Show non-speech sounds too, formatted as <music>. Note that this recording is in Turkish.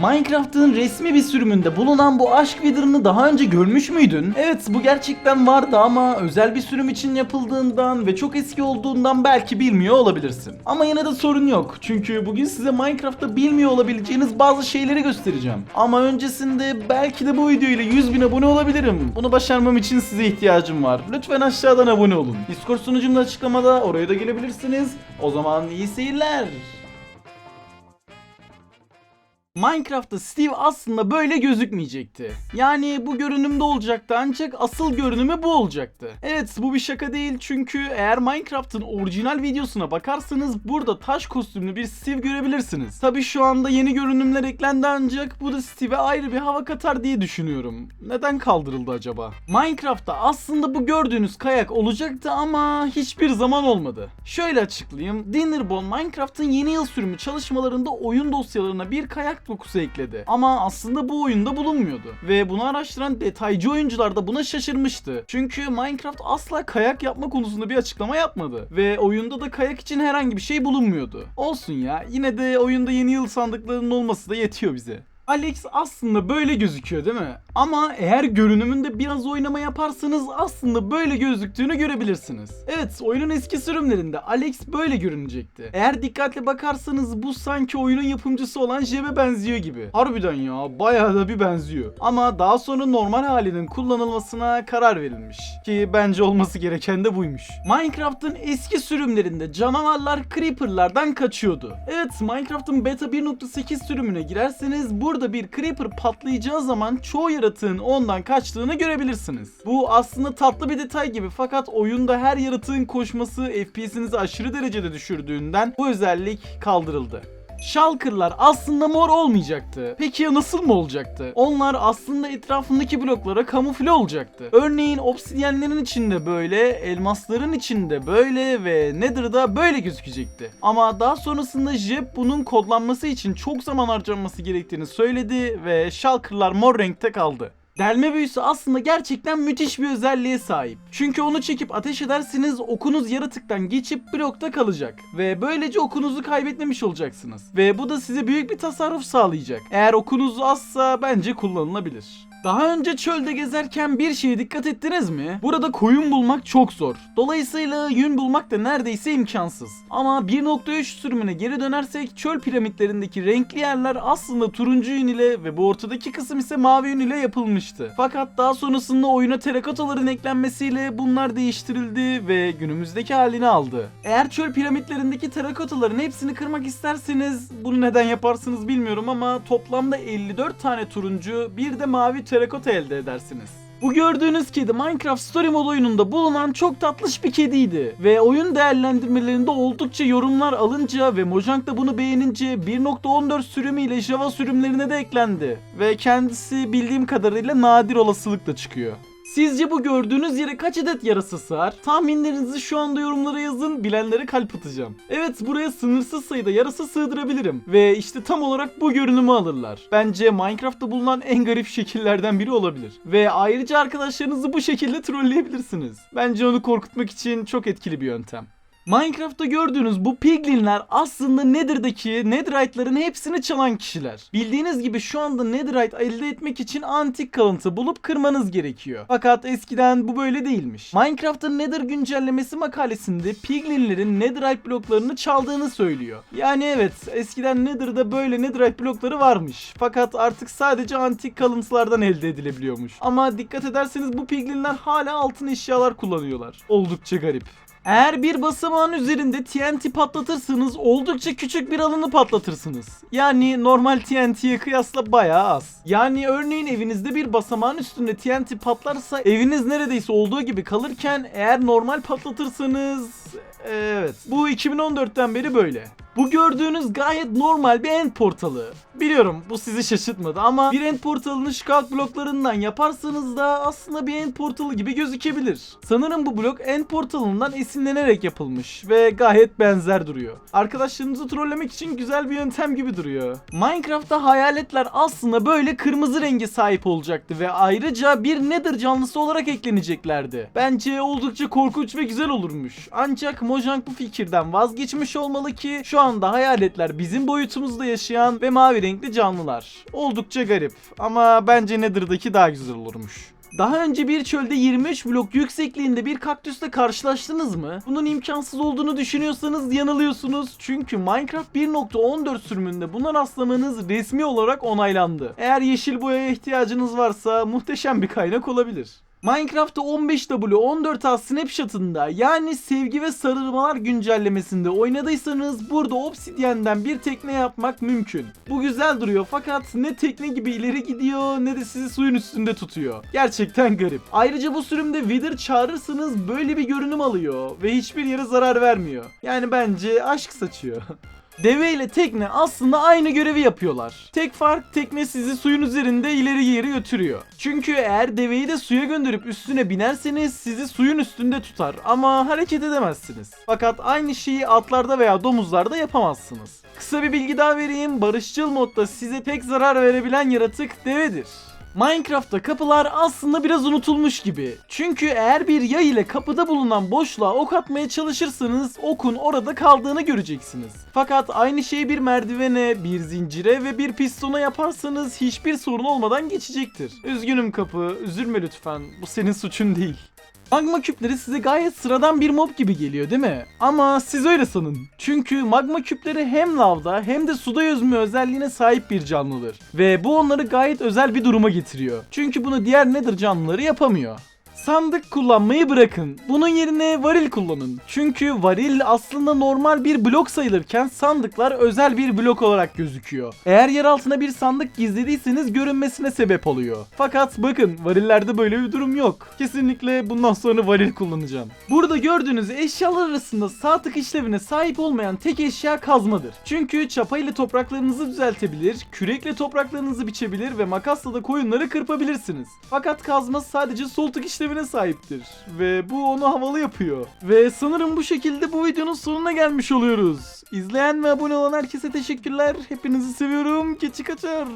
Minecraft'ın resmi bir sürümünde bulunan bu aşk Wither'ını daha önce görmüş müydün? Evet bu gerçekten vardı ama özel bir sürüm için yapıldığından ve çok eski olduğundan belki bilmiyor olabilirsin. Ama yine de sorun yok. Çünkü bugün size Minecraft'ta bilmiyor olabileceğiniz bazı şeyleri göstereceğim. Ama öncesinde belki de bu video ile 100 bin abone olabilirim. Bunu başarmam için size ihtiyacım var. Lütfen aşağıdan abone olun. Discord sunucum da açıklamada oraya da gelebilirsiniz. O zaman iyi seyirler. Minecraft'ta Steve aslında böyle gözükmeyecekti. Yani bu görünümde olacaktı ancak asıl görünümü bu olacaktı. Evet bu bir şaka değil çünkü eğer Minecraft'ın orijinal videosuna bakarsanız burada taş kostümlü bir Steve görebilirsiniz. Tabi şu anda yeni görünümler eklendi ancak bu da Steve'e ayrı bir hava katar diye düşünüyorum. Neden kaldırıldı acaba? Minecraft'ta aslında bu gördüğünüz kayak olacaktı ama hiçbir zaman olmadı. Şöyle açıklayayım. Dinnerball Minecraft'ın yeni yıl sürümü çalışmalarında oyun dosyalarına bir kayak dokusu ekledi. Ama aslında bu oyunda bulunmuyordu. Ve bunu araştıran detaycı oyuncular da buna şaşırmıştı. Çünkü Minecraft asla kayak yapma konusunda bir açıklama yapmadı. Ve oyunda da kayak için herhangi bir şey bulunmuyordu. Olsun ya yine de oyunda yeni yıl sandıklarının olması da yetiyor bize. Alex aslında böyle gözüküyor değil mi? Ama eğer görünümünde biraz oynama yaparsanız aslında böyle gözüktüğünü görebilirsiniz. Evet oyunun eski sürümlerinde Alex böyle görünecekti. Eğer dikkatli bakarsanız bu sanki oyunun yapımcısı olan Jeb'e benziyor gibi. Harbiden ya bayağı da bir benziyor. Ama daha sonra normal halinin kullanılmasına karar verilmiş. Ki bence olması gereken de buymuş. Minecraft'ın eski sürümlerinde canavarlar Creeper'lardan kaçıyordu. Evet Minecraft'ın beta 1.8 sürümüne girerseniz burada bir Creeper patlayacağı zaman çoğu yaratığın ondan kaçtığını görebilirsiniz. Bu aslında tatlı bir detay gibi fakat oyunda her yaratığın koşması FPS'inizi aşırı derecede düşürdüğünden bu özellik kaldırıldı. Shulker'lar aslında mor olmayacaktı. Peki ya nasıl mı olacaktı? Onlar aslında etrafındaki bloklara kamufle olacaktı. Örneğin obsidyenlerin içinde böyle, elmasların içinde böyle ve Nether'da böyle gözükecekti. Ama daha sonrasında Jeb bunun kodlanması için çok zaman harcanması gerektiğini söyledi ve Shulker'lar mor renkte kaldı. Delme büyüsü aslında gerçekten müthiş bir özelliğe sahip. Çünkü onu çekip ateş ederseniz okunuz yaratıktan geçip blokta kalacak. Ve böylece okunuzu kaybetmemiş olacaksınız. Ve bu da size büyük bir tasarruf sağlayacak. Eğer okunuz azsa bence kullanılabilir. Daha önce çölde gezerken bir şeye dikkat ettiniz mi? Burada koyun bulmak çok zor. Dolayısıyla yün bulmak da neredeyse imkansız. Ama 1.3 sürümüne geri dönersek çöl piramitlerindeki renkli yerler aslında turuncu yün ile ve bu ortadaki kısım ise mavi yün ile yapılmıştı. Fakat daha sonrasında oyuna terrakotaların eklenmesiyle bunlar değiştirildi ve günümüzdeki halini aldı. Eğer çöl piramitlerindeki terrakotaların hepsini kırmak isterseniz bunu neden yaparsınız bilmiyorum ama toplamda 54 tane turuncu bir de mavi terrakota elde edersiniz. Bu gördüğünüz kedi Minecraft Story Mode oyununda bulunan çok tatlış bir kediydi. Ve oyun değerlendirmelerinde oldukça yorumlar alınca ve Mojang da bunu beğenince 1.14 sürümüyle Java sürümlerine de eklendi. Ve kendisi bildiğim kadarıyla nadir olasılıkla çıkıyor. Sizce bu gördüğünüz yere kaç adet yarasa sığar? Tahminlerinizi şu anda yorumlara yazın, bilenlere kalp atacağım. Evet buraya sınırsız sayıda yarasa sığdırabilirim. Ve işte tam olarak bu görünümü alırlar. Bence Minecraft'ta bulunan en garip şekillerden biri olabilir. Ve ayrıca arkadaşlarınızı bu şekilde trolleyebilirsiniz. Bence onu korkutmak için çok etkili bir yöntem. Minecraft'ta gördüğünüz bu piglinler aslında Nether'daki Netherite'ların hepsini çalan kişiler. Bildiğiniz gibi şu anda Netherite elde etmek için antik kalıntı bulup kırmanız gerekiyor. Fakat eskiden bu böyle değilmiş. Minecraft'ın Nether güncellemesi makalesinde piglinlerin Netherite bloklarını çaldığını söylüyor. Yani evet eskiden Nether'da böyle Netherite blokları varmış. Fakat artık sadece antik kalıntılardan elde edilebiliyormuş. Ama dikkat ederseniz bu piglinler hala altın eşyalar kullanıyorlar. Oldukça garip. Eğer bir basamağın üzerinde TNT patlatırsanız oldukça küçük bir alanı patlatırsınız. Yani normal TNT'ye kıyasla bayağı az. Yani örneğin evinizde bir basamağın üstünde TNT patlarsa eviniz neredeyse olduğu gibi kalırken eğer normal patlatırsanız evet bu 2014'ten beri böyle. Bu gördüğünüz gayet normal bir end portalı. Biliyorum bu sizi şaşırtmadı ama bir end portalını Scout bloklarından yaparsanız da aslında bir end portalı gibi gözükebilir. Sanırım bu blok end portalından esinlenerek yapılmış ve gayet benzer duruyor. Arkadaşlarınızı trollemek için güzel bir yöntem gibi duruyor. Minecraft'ta hayaletler aslında böyle kırmızı rengi sahip olacaktı ve ayrıca bir nether canlısı olarak ekleneceklerdi. Bence oldukça korkunç ve güzel olurmuş. Ancak Mojang bu fikirden vazgeçmiş olmalı ki şu anda hayaletler bizim boyutumuzda yaşayan ve mavi renkli canlılar. Oldukça garip ama bence Nether'daki daha güzel olurmuş. Daha önce bir çölde 23 blok yüksekliğinde bir kaktüsle karşılaştınız mı? Bunun imkansız olduğunu düşünüyorsanız yanılıyorsunuz. Çünkü Minecraft 1.14 sürümünde buna rastlamanız resmi olarak onaylandı. Eğer yeşil boyaya ihtiyacınız varsa muhteşem bir kaynak olabilir. Minecraft'ta 15W14A snapshot'ında yani sevgi ve sarılmalar güncellemesinde oynadıysanız burada obsidyenden bir tekne yapmak mümkün. Bu güzel duruyor fakat ne tekne gibi ileri gidiyor ne de sizi suyun üstünde tutuyor. Gerçekten garip. Ayrıca bu sürümde Wither çağırırsanız böyle bir görünüm alıyor ve hiçbir yere zarar vermiyor. Yani bence aşk saçıyor. <laughs> Deve ile tekne aslında aynı görevi yapıyorlar. Tek fark tekne sizi suyun üzerinde ileri geri götürüyor. Çünkü eğer deveyi de suya gönderip üstüne binerseniz sizi suyun üstünde tutar ama hareket edemezsiniz. Fakat aynı şeyi atlarda veya domuzlarda yapamazsınız. Kısa bir bilgi daha vereyim. Barışçıl modda size tek zarar verebilen yaratık devedir. Minecraft'ta kapılar aslında biraz unutulmuş gibi. Çünkü eğer bir yay ile kapıda bulunan boşluğa ok atmaya çalışırsanız okun orada kaldığını göreceksiniz. Fakat aynı şeyi bir merdivene, bir zincire ve bir pistona yaparsanız hiçbir sorun olmadan geçecektir. Üzgünüm kapı, üzülme lütfen. Bu senin suçun değil. Magma küpleri size gayet sıradan bir mob gibi geliyor değil mi? Ama siz öyle sanın. Çünkü magma küpleri hem lavda hem de suda yüzme özelliğine sahip bir canlıdır. Ve bu onları gayet özel bir duruma getiriyor. Çünkü bunu diğer nether canlıları yapamıyor. Sandık kullanmayı bırakın. Bunun yerine varil kullanın. Çünkü varil aslında normal bir blok sayılırken sandıklar özel bir blok olarak gözüküyor. Eğer yer altına bir sandık gizlediyseniz görünmesine sebep oluyor. Fakat bakın varillerde böyle bir durum yok. Kesinlikle bundan sonra varil kullanacağım. Burada gördüğünüz eşyalar arasında sağ tık işlevine sahip olmayan tek eşya kazmadır. Çünkü çapa ile topraklarınızı düzeltebilir, kürekle topraklarınızı biçebilir ve makasla da koyunları kırpabilirsiniz. Fakat kazma sadece sol tık işlevine sahiptir. Ve bu onu havalı yapıyor. Ve sanırım bu şekilde bu videonun sonuna gelmiş oluyoruz. İzleyen ve abone olan herkese teşekkürler. Hepinizi seviyorum. Keçi kaçar.